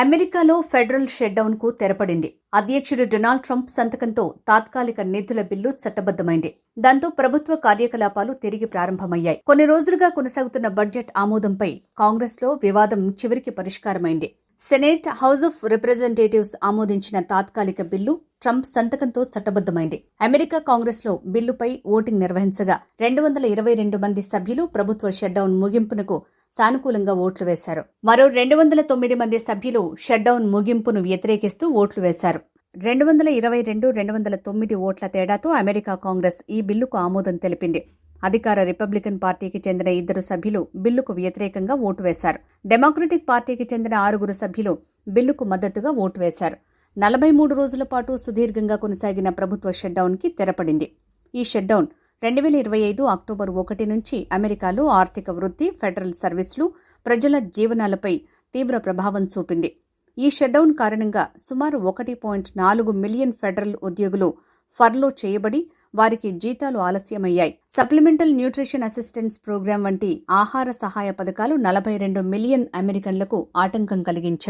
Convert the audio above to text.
అమెరికాలో ఫెడరల్ షట్డౌన్కు తెరపడింది. అధ్యక్షుడు Donald Trump సంతకంతో తాత్కాలిక నిధుల బిల్లు చట్టబద్దమైంది దాంతో ప్రభుత్వ కార్యకలాపాలు తిరిగి ప్రారంభమయ్యాయి. కొన్ని రోజులుగా కొనసాగుతున్న బడ్జెట్ ఆమోదంపై కాంగ్రెస్లో వివాదం చివరికి పరిష్కారమైంది. సెనేట్ హౌస్ ఆఫ్ రిప్రజెంటేటివ్స్ ఆమోదించిన తాత్కాలిక బిల్లు ట్రంప్ సంతకంతో చట్టబద్దమైంది అమెరికా కాంగ్రెస్లో బిల్లుపై ఓటింగ్ నిర్వహించగా రెండు వందల ఇరవై రెండు మంది సభ్యులు ప్రభుత్వ షట్డౌన్ ముగింపునకు సానుకూలంగా ఓట్లు వేశారు. మరో రెండు వందల తొమ్మిది మంది సభ్యులు షట్డౌన్ ముగింపును వ్యతిరేకిస్తూ ఓట్లు వేశారు. రెండు వందల ఇరవై రెండు రెండు వందల తొమ్మిది ఓట్ల తేడాతో అమెరికా కాంగ్రెస్ ఈ బిల్లుకు ఆమోదం తెలిపింది. అధికార రిపబ్లికన్ పార్టీకి చెందిన ఇద్దరు సభ్యులు బిల్లుకు వ్యతిరేకంగా ఓటు వేశారు. డెమోక్రటిక్ పార్టీకి చెందిన ఆరుగురు సభ్యులు బిల్లుకు మద్దతుగా ఓటు వేశారు. నలభై మూడు రోజుల పాటు సుదీర్ఘంగా కొనసాగిన ప్రభుత్వ షట్డౌన్కి తెరపడింది. ఈ షట్డౌన్ రెండు వేల ఇరవై ఐదు అక్టోబర్ ఒకటి నుంచి అమెరికాలో ఆర్థిక వృద్ధి ఫెడరల్ సర్వీసులు ప్రజల జీవనాలపై తీవ్ర ప్రభావం చూపింది. ఈ షట్డౌన్ కారణంగా సుమారు ఒకటి పాయింట్ నాలుగు మిలియన్ ఫెడరల్ ఉద్యోగులు ఫర్లో చేయబడి వారికి జీతాలు ఆలస్యమయ్యాయి. సప్లిమెంటల్ న్యూట్రిషన్ అసిస్టెన్స్ ప్రోగ్రాం వంటి ఆహార సహాయ పథకాలు నలభై రెండు మిలియన్ అమెరికన్లకు ఆటంకం కలిగించాయి.